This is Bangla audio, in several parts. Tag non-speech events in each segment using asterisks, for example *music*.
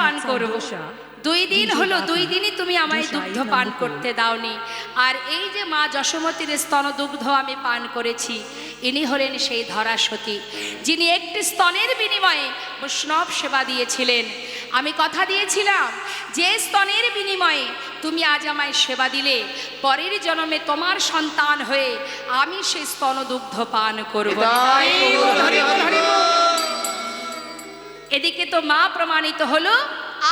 পান করব। দুই দিন হলো দুই দিনই তুমি আমায় দুগ্ধ পান করতে দাওনি। আর এই যে মা যশোমতীর স্তন দুগ্ধ আমি পান করেছি ইনি হলেন সেই ধরা সতী যিনি একটি স্তনের বিনিময়ে বৈষ্ণব সেবা দিয়েছিলেন। আমি কথা দিয়েছিলাম যে স্তনের বিনিময়ে তুমি আজ আমায় সেবা দিলে পরের জন্মে তোমার সন্তান হয়ে আমি সেই স্তন দুগ্ধ পান করব। এদিকে তো মা প্রমাণিত হলো,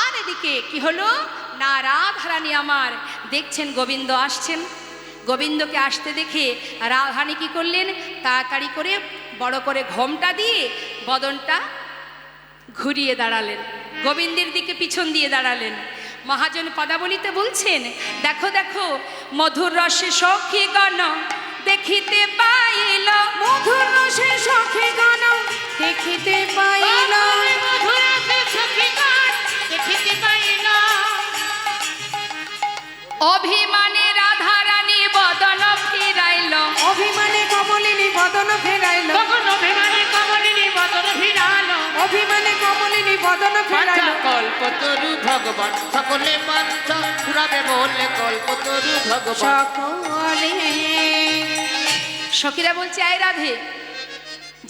আর এদিকে কি হলো? না রাধারানী আমার, দেখছেন গোবিন্দ আসছেন। গোবিন্দকে আসতে দেখে রাধারানী কি করলেন? তাড়াতাড়ি করে বড় করে ঘোমটা দিয়ে বদনটা ঘুরিয়ে দাঁড়ালেন। গোবিন্দের দিকে পিছন দিয়ে দাঁড়ালেন। মহাজন পদাবলিতে বলছেন, দেখো দেখো, মধুর রসে সখী গণ, দেখিতে পাইল, মধুর রসে সখী গান দেখিতে পাইল অভিমানে রাধারানী বদন ফিরাইল। অভিমানে কমলিনী বদন ফেরাইল। অভিমানে কমলিনী বদন ফেরাইল। কল্পতরু ভগবান সকলে বাঞ্ছা পুরাবে বলে কল্পতরু ভগবান। সকলে সখীরা বলছে আয় রাধে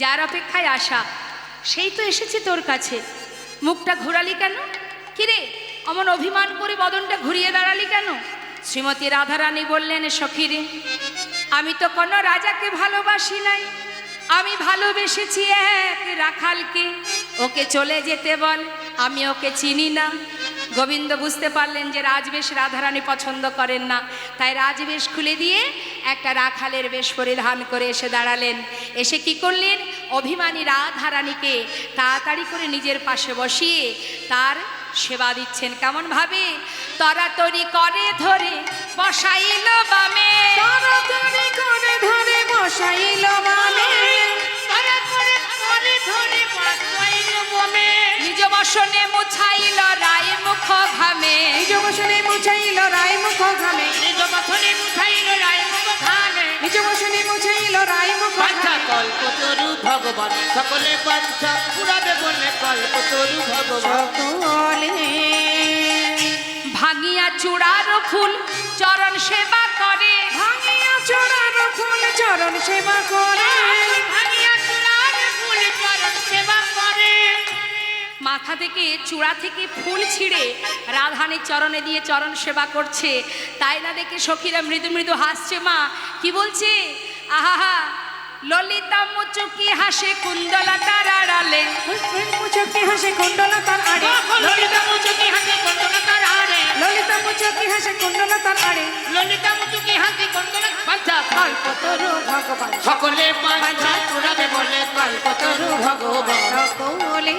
যার অপেক্ষায় আসা সেই তো এসেছে তোর কাছে। মুখটা ঘোরালি কেন? কিরে অমন অভিমান করে বদনটা ঘুরিয়ে দাঁড়ালি কেন? শ্রীমতী রাধারানী বললেন সখীরে আমি তো কোনো রাজাকে ভালোবাসি নাই। আমি ভালোবেসেছি এক রাখালকে। ওকে চলে যেতে বল, আমি ওকে চিনি না। গোবিন্দ বুঝতে পারলেন যে রাজবেশ রাধারানী পছন্দ করেন না। তাই রাজবেশ খুলে দিয়ে একটা রাখালের বেশ পরিধান করে এসে দাঁড়ালেন। এসে কি করলেন? অভিমানী রাধারানীকে তাড়াতাড়ি করে নিজের পাশে বসিয়ে তার সেবা দিচ্ছেন কেমন ভাবে? তরাতরি করে ধরে বসাইল বামে। তাড়াতাড়ি করে ধরে বসাইল বামে। নিজ বসনে মুছাইল রায় মুখ ঘামে। নিজ বসনে মুছাইল রায় মুখ ঘামে। নিজ বসনে মুছাইল কল্পতরু ভগবান সকলে বাঞ্ছা পুরাবে বলে কল্পতরু ভগবান। সকলে। ভাঙিয়া চূড়ার ফুল চরণ সেবা করে। ভাঙিয়া চড়ার ফুল চরণ সেবা করে। মাথা থেকে চূড়া থেকে ফুল ছিঁড়ে রাধানের চরণে দিয়ে চরণ সেবা করছে। তাই না দেখে সখীরা মৃদু মৃদু হাসছে মা কি বলছে? আহা ললিতা মুচুকি হাসে কুন্দলতার আড়ালে। মুচুকি হাসে কুণ্ডলতার আড়ালে ললিতা মুচুকি হাসে আড়ে। বাঞ্ছা কল্পতরু ভগবান। সকলে বলে কল্পতরু ভগবান। সকলে।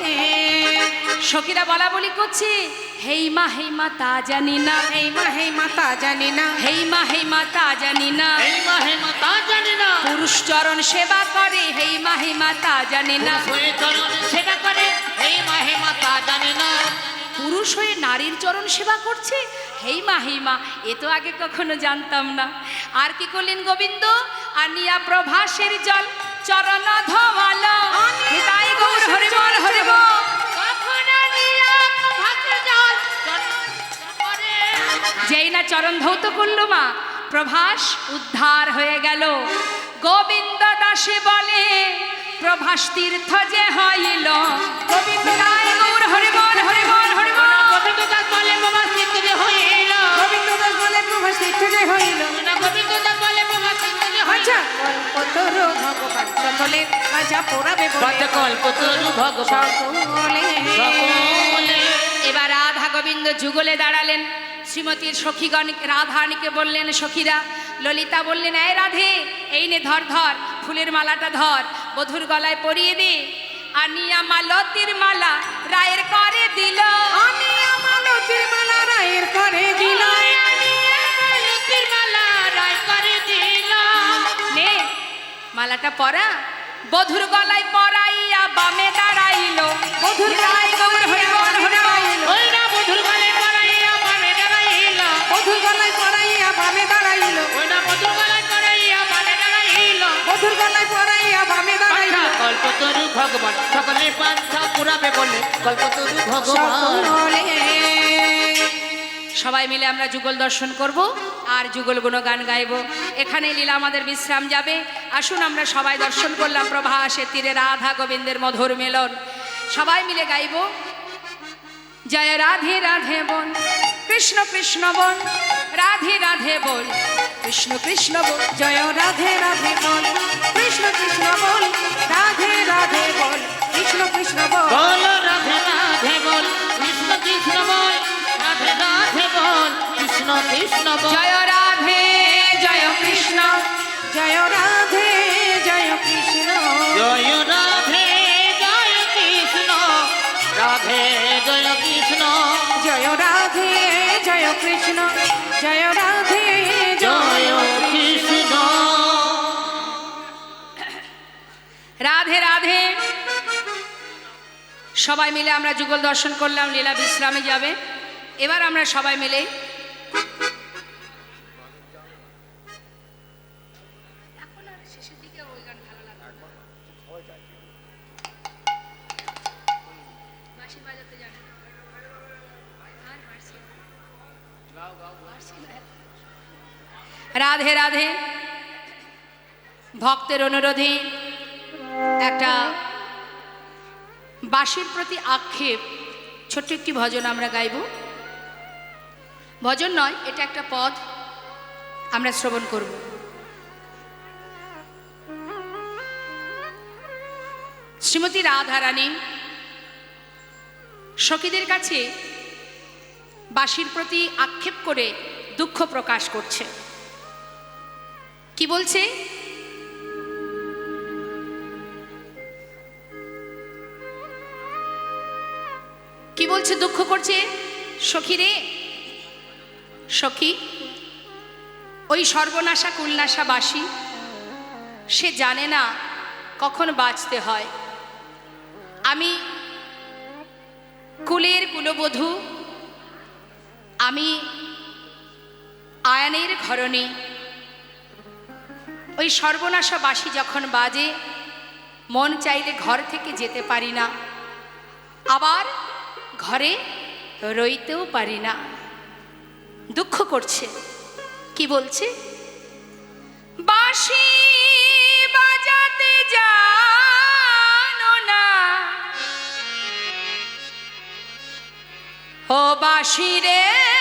সখীরা বলা বলি করছে হেই মা হেই মা তা জানি না। এই মা হে মাতা জানি না। হেই মা হেই মা তা জানি না। এই মাহে মাতা জানি না। পুরুষ চরণ সেবা করে হেই মা হেই মা তা জানি না। চরণ সেবা করে এই মাহে মাতা জানি না। পুরুষ হয়ে নারীর চরণ সেবা করছে হেই মা হেই এ তো আগে কখনো জানতাম না। আর কি করলেন গোবিন্দ? আনিয়া প্রভাসের জল চরণ ধোয়ালো যেই না চরণ ধৌত করল মা, প্রভাস উদ্ধার হয়ে গেল। গোবিন্দ দাসে বলে, প্রভাস তীর্থ যে হইল। গোবিন্দ হরি বল হরি বল, হরি গোবিন্দ বলে বাবা সিদ্ধি হইল। গোবিন্দ বলে প্রভাস তীর্থ হইল। গোবিন্দ দাস বলে বাবা সিদ্ধি আচ্ছা কল্পতরু ভগবান সকলে আজা পোড়াবে বলে। কল্পতরু ভগবান। সকলে। সকলে। এবার রাধা গোবিন্দ যুগলে দাঁড়ালেন। শ্রীমতীর সখীগণ রাধারানীকে বললেন সখীরা ললিতা বললেন এই রাধে এই নে ধর ধর ফুলের মালাটা ধর বধুর গলায় পরিয়ে দে। আনিয়া মালতির মালা রায়ের করে দিল। আমি মালাটা পরা। বধুর গলায় পরাইয়া বামে দাঁড়াইল। বধুর রায় গৌর হরি বল হরি বল। ওই না মধুর গলে পড়াইয়া দাঁড়াইল। বধুর গলায় পরাইয়া বামে দাঁড়াইল। ওই না মধুর গলে পড়াইয়া পাবে দাঁড়াইল। বধুর গলায় পরাইয়া বামে দাঁড়াইল। কল্পতরু ভগবান। সকলে পাঞ্ছা পুরাবে বলে কল্পতরু ভগবান। সকলে সবাই মিলে আমরা যুগল দর্শন করব আর যুগল গান গাইব। এখানে লীলা আমাদের বিশ্রাম যাবে। আসুন আমরা সবাই দর্শন করলাম প্রভাসের তীরে রাধা গোবিন্দের মধুর মেলন। সবাই মিলে গাইব। জয় রাধে রাধে বল, কৃষ্ণ কৃষ্ণ বল, রাধে রাধে বল, কৃষ্ণ কৃষ্ণ বল, জয় রাধে রাধে বল, কৃষ্ণ কৃষ্ণ বল, রাধে রাধে বল, কৃষ্ণ কৃষ্ণ বল রাধে রাধে বল, কৃষ্ণ কৃষ্ণ বল কৃষ্ণ কৃষ্ণ জয় রাধে জয় কৃষ্ণ। জয় রাধে জয় কৃষ্ণ। জয় রাধে জয় কৃষ্ণ। রাধে জয় কৃষ্ণ। জয় রাধে জয় কৃষ্ণ। জয় রাধে জয় কৃষ্ণ। রাধে রাধে। সবাই মিলে আমরা যুগল দর্শন করলাম লীলা বিশ্রামে যাবে। এবার আমরা সবাই মিলে ভক্তের অনুরোধে একটা বাঁশির প্রতি আক্ষেপ, ছোট্ট একটি ভজন আমরা গাইব। ভজন নয়, এটা একটা পদ আমরা শ্রবণ করব। শ্রীমতী রাধারানী, সখীদের কাছে বাঁশির প্রতি আক্ষেপ করে দুঃখ প্রকাশ করছে। কি বলছে? কি বলছে দুঃখ করছে? সখী রে সখী, ওই সর্বনাশা কুলনাশা বাসী সে জানে না কখন বাঁচতে হয়। আমি কুলের কুলবধূ, আমি আয়ানের ঘরণে। ওই সর্বনাশা বাসী যখন বাজে, মন চাইলে ঘর থেকে যেতে পারি না। আবার ঘরে রইতেও পারি না। দুঃখ করছে। কি বলছে? বাঁশি বাজাতে না। ও বাঁশি রে।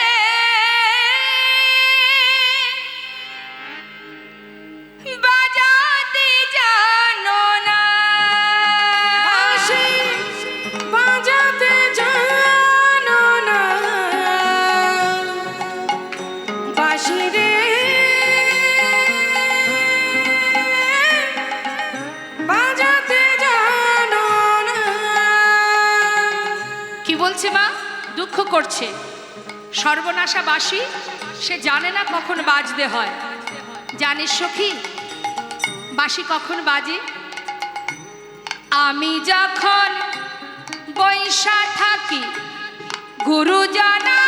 দুঃখ করছে। সর্বনাশা বাসি সে জানে না কখন বাজতে হয়। জানিস সখী বাসি কখন বাজে? আমি যখন বৈশা থাকি গুরুজনার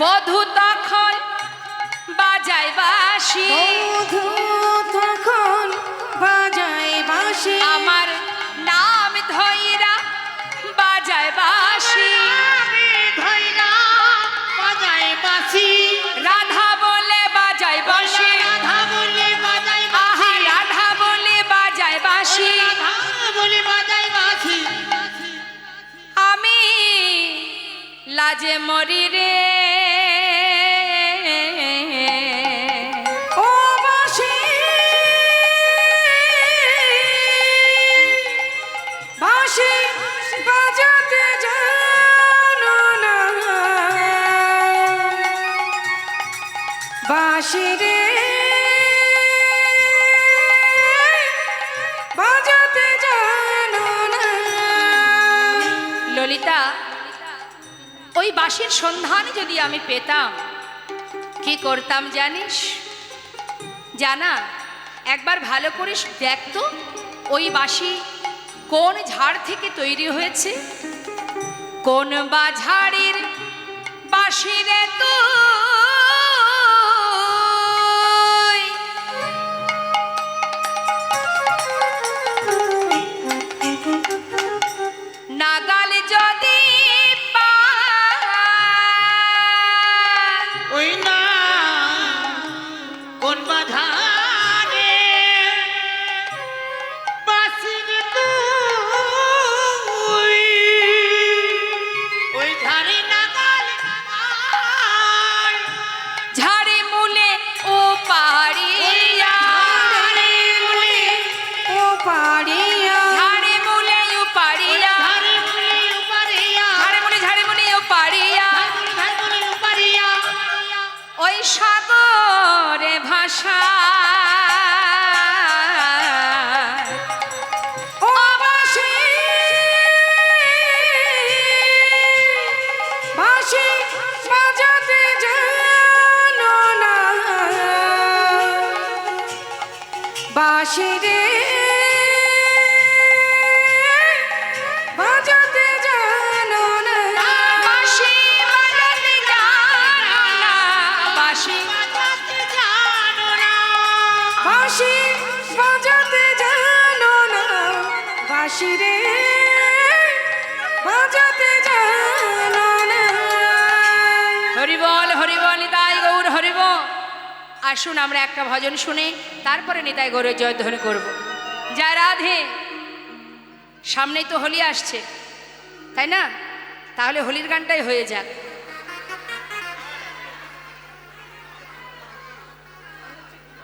বধু তখন বাজায় বাসি তখন বাজায় বাঁশি। আমার নাম ধইরা বাজায় বাসি বাসি রাধা বলে বাজায় বাসি রাধা বলে বাজাই আহা রাধা বলে বাজায় বাসি রাধা বলে বাজাই বাসি আমি লাজে মরি রে। বাঁশি বাজাতে ললিতা, ওই বাঁশির সন্ধান যদি আমি পেতাম, কি করতাম জানিস? জানা, একবার ভালো করে দেখতো ওই বাঁশি কোন ঝাড় থেকে তৈরি হয়েছে? কোন বাঝারির বাসিরে তুই নাগাল বাসি রে বাজাতে জানো না। বাঁশি বাজাতে জানো না। বাঁশি বাজাতে জানো না। বাঁশি বাজাতে জানো না। বাঁশি রে আসুন, আমরা একটা ভজন শুনে তারপরে নিতাই গৌরের জয়ধ্বনি করব। যা রাধে। সামনেই তো হোলি আসছে, তাই না? তাহলে হোলির গানটাই হয়ে যাক।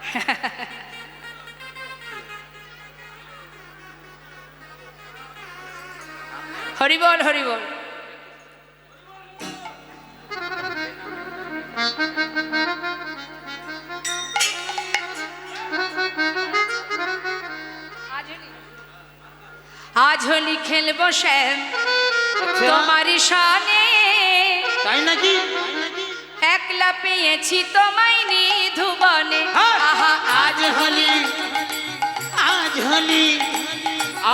*laughs* হরি হরিবল হরিবল *laughs* আজ হোলি খেলব শ্যাম। তোমারই সানে তাই নাকি? একলা পেয়েছি তোমায় নিধুবনে ধুবনে আহা আজ হোলি আজ হোলি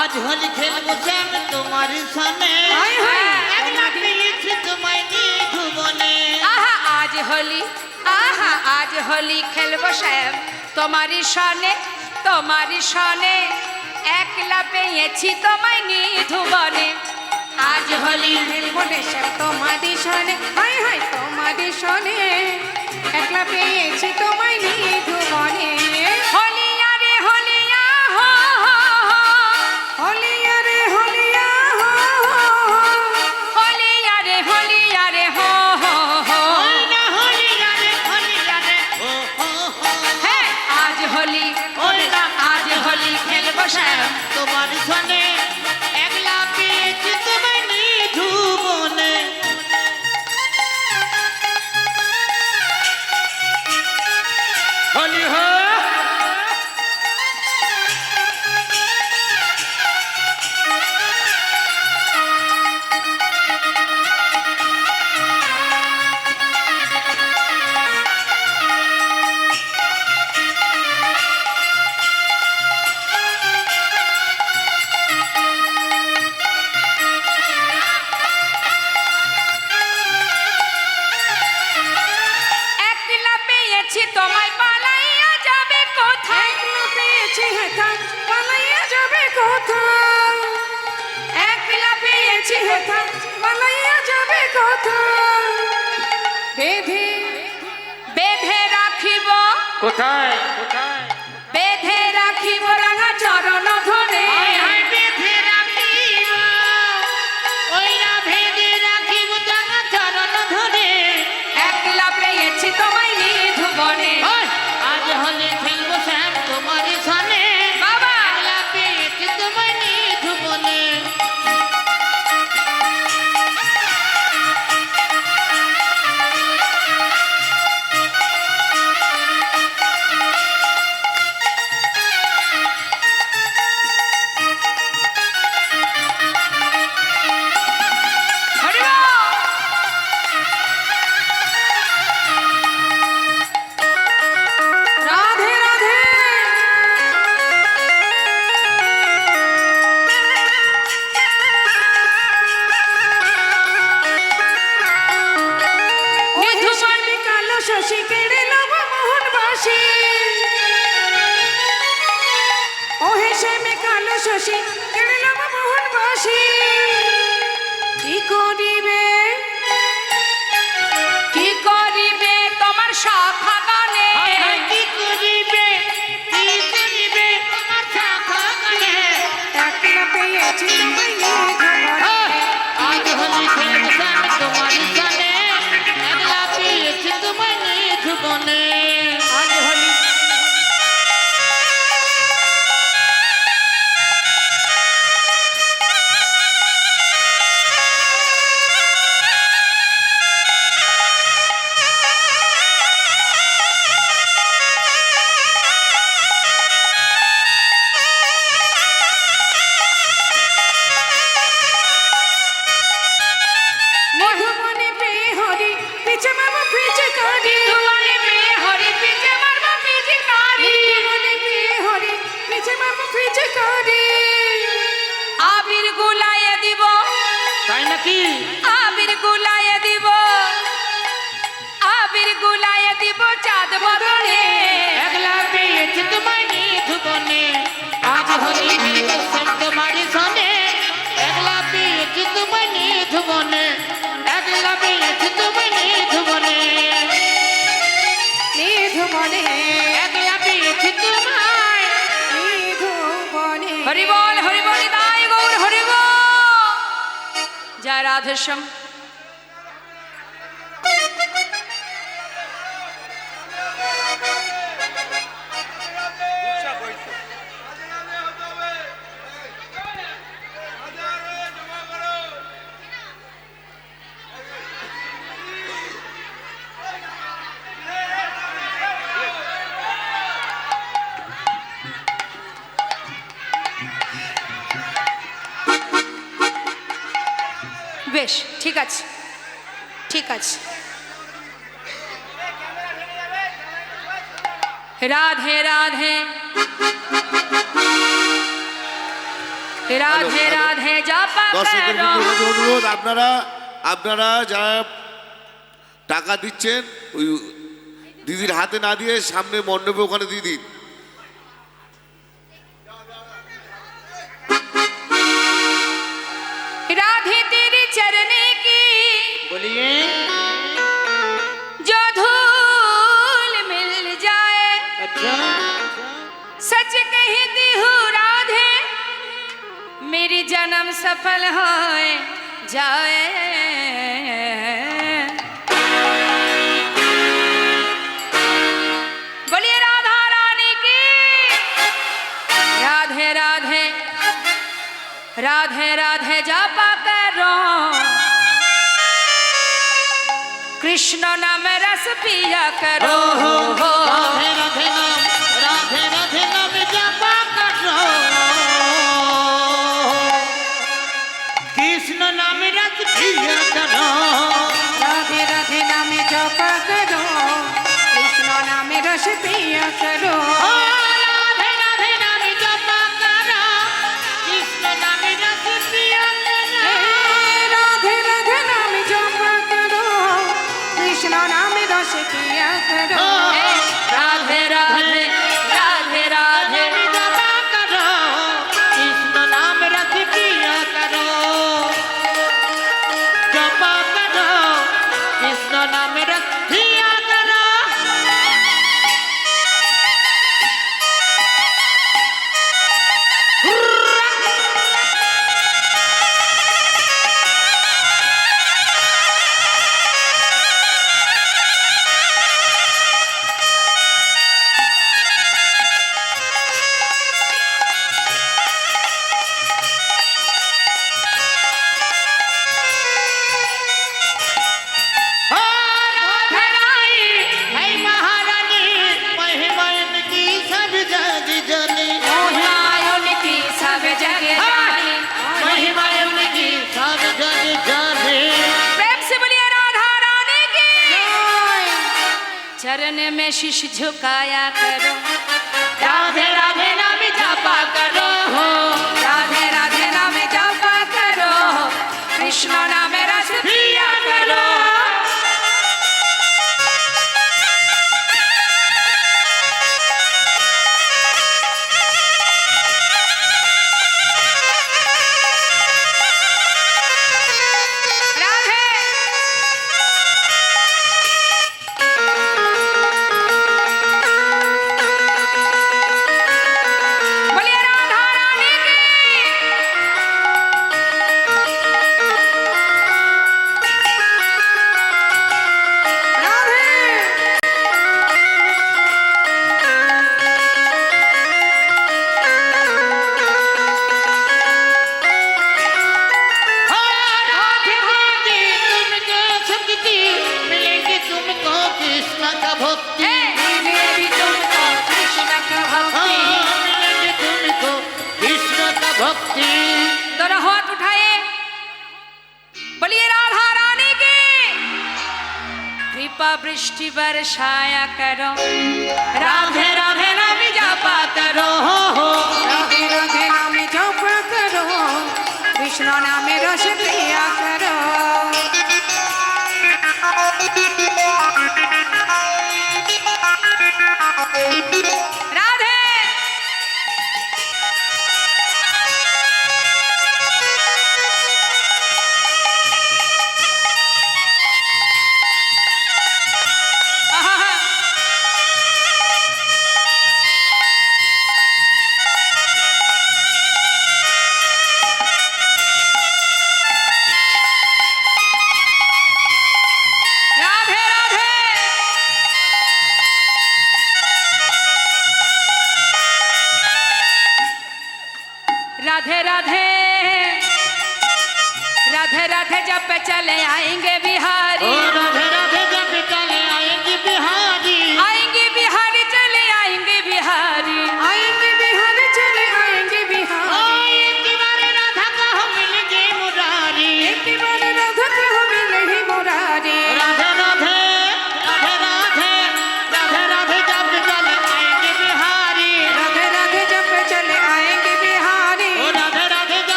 আজ হোলি খেলব শ্যাম। হোলি খেলব শ্যাম। তোমারই সনে তোমারই সনে, একলা পেয়েছি তোমায় নিধুবনে আজ হোলি খেলব দেশে তোমারই সনে হাই হাই তোমারই সনে, একলা পেয়েছি তোমায় নিয়ে তোমার সামনে কোথায় একলা পেয়েছি যাবে কোথায় বেঁধে বেঁধে রাখিব। কোথায় কোথায়? পেয়েছি গুলাইয়ে দিব। আবির গুলাইয়ে দিব চাঁদ বদনে। একলা পেয়েছি তোমায় নিধুবনে আজ খেলতাম তোমার সানে। একলা পেয়েছি তোমায় নিধুবনে একলা পেয়েছি তোমায় নিধুবনে নিধুবনে একলা পেয়েছি তোমায় নিধুবনে হরি বল হরি গৌর হরি জয় রাধেশ্যাম। ঠিক আছে ঠিক আছে। রাধে রাধে। রাধে রাধে অনুরোধ আপনারা আপনারা যারা টাকা দিচ্ছেন ওই দিদির হাতে না দিয়ে সামনে মণ্ডপে ওখানে দিদি রাধে তিনি চরণে बोलिए। जो धूल मिल जाए अच्छा। सच कहती हूँ राधे मेरी जन्म सफल हो जाए। बोलिए राधा रानी की। राधे राधे राधे राधे जापा कृष्ण नाम रस पिया करो चरण में शीश झुकाया करो। Radhe Thank you.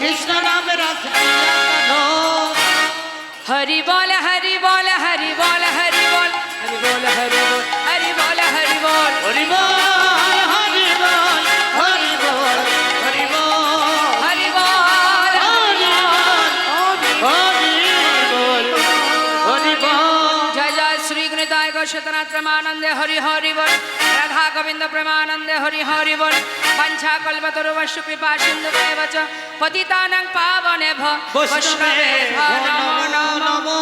कृष्ण नाम रस हरि बोल हरि बोल हरि बोल हरि बोल हरि बोल हरि बोल हरि बोल हरि बोल हरि बोल शतनात्रमानन्दे हरि हरि बोल রাধা গোবিন্দ প্রেমানন্দে হরি হরি বল। পঞ্চা কল্পতরু বসু কৃপা সিন্ধু দেবচ। পতিতানং পাবনে ভ ভো বৈষ্ণবে নমো নমো